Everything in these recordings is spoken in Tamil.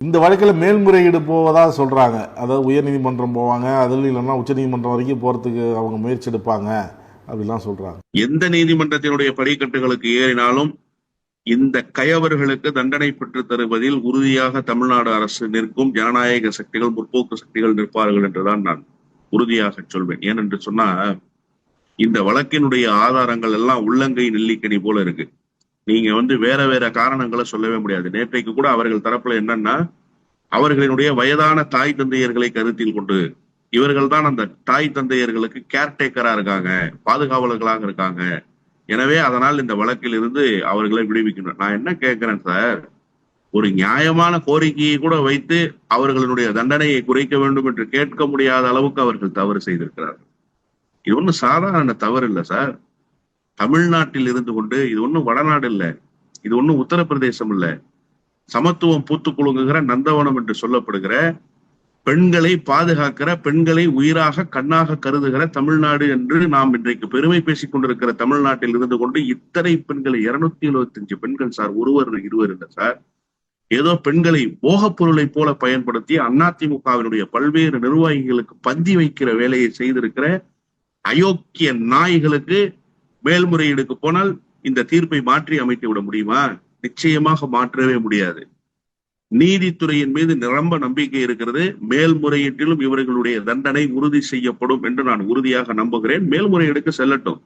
இந்த வழக்கில் மேல்முறையீடு போவதா சொல்கிறாங்க அதாவது உயர்நீதிமன்றம் போவாங்க அதில் இல்லைன்னா உச்சநீதிமன்றம் வரைக்கும் போகிறதுக்கு அவங்க முயற்சி எடுப்பாங்க அப்படிலாம் சொல்கிறாங்க எந்த நீதிமன்றத்தினுடைய படிக்கட்டுகளுக்கு ஏறினாலும் இந்த கயவர்களுக்கு தண்டனை பெற்று தருவதில் உறுதியாக தமிழ்நாடு அரசு நிற்கும் ஜனநாயக சக்திகள் முற்போக்கு சக்திகள் நிற்பார்கள் என்றுதான் நான் உறுதியாக சொல்வேன். ஏனென்று சொன்னா இந்த வழக்கினுடைய ஆதாரங்கள் எல்லாம் உள்ளங்கை நெல்லிக்கனி போல இருக்கு. நீங்க வந்து வேற வேற காரணங்களை சொல்லவே முடியாது. நேற்றைக்கு கூட அவர்கள் தரப்புல என்னன்னா அவர்களினுடைய வயதான தாய் தந்தையர்களை கருத்தில் கொண்டு இவர்கள் தான் அந்த தாய் தந்தையர்களுக்கு கேர்டேக்கரா இருக்காங்க பாதுகாவலர்களாக இருக்காங்க. எனவே அதனால் இந்த வழக்கில் இருந்து அவர்களை விடுவிக்கணும். நான் என்ன கேட்கிறேன் சார் ஒரு நியாயமான கோரிக்கையை கூட வைத்து அவர்களுடைய தண்டனையை குறைக்க வேண்டும் என்று கேட்க முடியாத அளவுக்கு அவர்கள் தவறு செய்திருக்கிறார்கள். இது ஒன்றும் சாதாரண தவறு இல்லை சார். தமிழ்நாட்டில் இருந்து கொண்டு இது ஒண்ணும் வடநாடு இல்ல இது ஒண்ணும் உத்தரப்பிரதேசம் இல்ல சமத்துவம் பூத்து குலுங்குகிற நந்தவனம் என்று சொல்லப்படுகிற பெண்களை பாதுகாக்கிற பெண்களை உயிராக கண்ணாக கருதுகிற தமிழ்நாடு என்று நாம் இன்றைக்கு பெருமை பேசிக் கொண்டிருக்கிற தமிழ்நாட்டில் இருந்து கொண்டு இத்தனை பெண்களை இருநூத்தி எழுபத்தஞ்சு பெண்கள் சார் ஒருவர் இருவர் இல்லை சார். ஏதோ பெண்களை போகப் பொருளை போல பயன்படுத்தி அதிமுகவினுடைய பல்வேறு நிர்வாகிகளுக்கு பந்தி வைக்கிற வேலையை செய்திருக்கிற அயோக்கிய நாய்களுக்கு மேல்முறையீடுக்கு போனால் இந்த தீர்ப்பை மாற்றி அமைத்து விட முடியுமா? நிச்சயமாக மாற்றவே முடியாது. நீதித்துறையின் மீது நிரம்ப நம்பிக்கை இருக்கிறது. மேல்முறையீட்டிலும் இவர்களுடைய தண்டனை உறுதி செய்யப்படும் என்று நான் உறுதியாக நம்புகிறேன். மேல்முறையீடுக்கு செல்லட்டும்.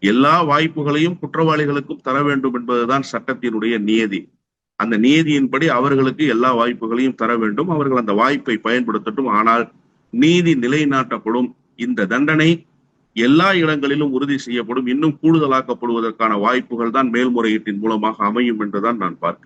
எல்லா வாய்ப்புகளையும் குற்றவாளிகளுக்கும் தர வேண்டும் என்பதுதான் சட்டத்தினுடைய நியதி. அந்த நியதியின்படி அவர்களுக்கு எல்லா வாய்ப்புகளையும் தர வேண்டும். அவர்கள் அந்த வாய்ப்பை பயன்படுத்தட்டும். ஆனால் நீதி நிலைநாட்டப்படும். இந்த தண்டனை எல்லா இடங்களிலும் உறுதி செய்யப்படும் இன்னும் கூடுதலாக்கப்படுவதற்கான வாய்ப்புகள் தான் மேல்முறையீட்டின் மூலமாக அமையும் என்றுதான் நான் பார்க்கிறேன்.